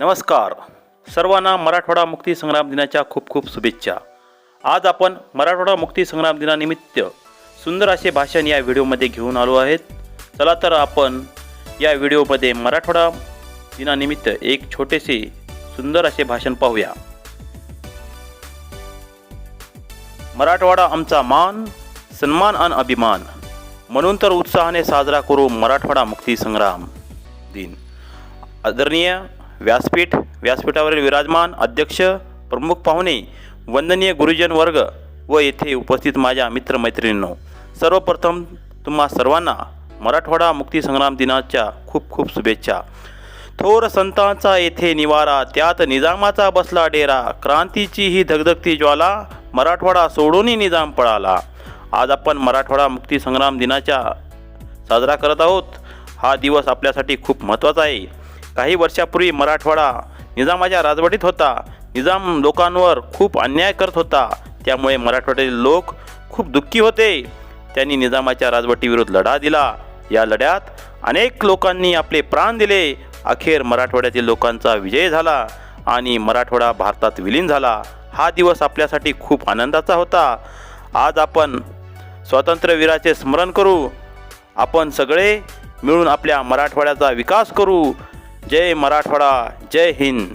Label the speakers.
Speaker 1: नमस्कार. सर्वांना मराठवाडा मुक्ती संग्राम दिनाच्या खूप खूप शुभेच्छा. आज आपण मराठवाडा मुक्ती संग्राम दिनानिमित्त सुंदर असे भाषण या व्हिडिओमध्ये घेऊन आलो आहेत. चला तर आपण या व्हिडिओमध्ये मराठवाडा दिनानिमित्त एक छोटेसे सुंदर असे भाषण पाहूया. मराठवाडा आमचा मान सन्मान आणि अभिमान. म्हणून तर उत्साहाने साजरा करू मराठवाडा मुक्ती संग्राम दिन. आदरणीय व्यासपीठ व्यासपीठावरील विराजमान अध्यक्ष प्रमुख पाहुणे वंदनीय गुरुजन वर्ग व येथे उपस्थित माझ्या मित्रमैत्रिणींनो सर्वप्रथम तुम्हा सर्वांना मराठवाडा मुक्तीसंग्राम दिनाच्या खूप खूप शुभेच्छा. थोर संतांचा येथे निवारा त्यात निजामाचा बसला डेरा क्रांतीची ही धगधगती ज्वाला मराठवाडा सोडूनही निजाम पळाला. आज आपण मराठवाडा मुक्तीसंग्राम दिनाच्या साजरा करत आहोत. हा दिवस आपल्यासाठी खूप महत्त्वाचा आहे. काही वर्षापूर्वी मराठवाडा निजामाच्या राजवटीत होता. निजाम लोकांवर खूप अन्याय करत होता. त्यामुळे मराठवाड्यातील लोक खूप दुःखी होते. त्यांनी निजामाच्या राजवटीविरुद्ध लढा दिला. या लढ्यात अनेक लोकांनी आपले प्राण दिले. अखेर मराठवाड्यातील लोकांचा विजय झाला आणि मराठवाडा भारतात विलीन झाला. हा दिवस आपल्यासाठी खूप आनंदाचा होता. आज आपण स्वातंत्र्यवीराचे स्मरण करू. आपण सगळे मिळून आपल्या मराठवाड्याचा विकास करू. जय मराठवाडा जय हिंद.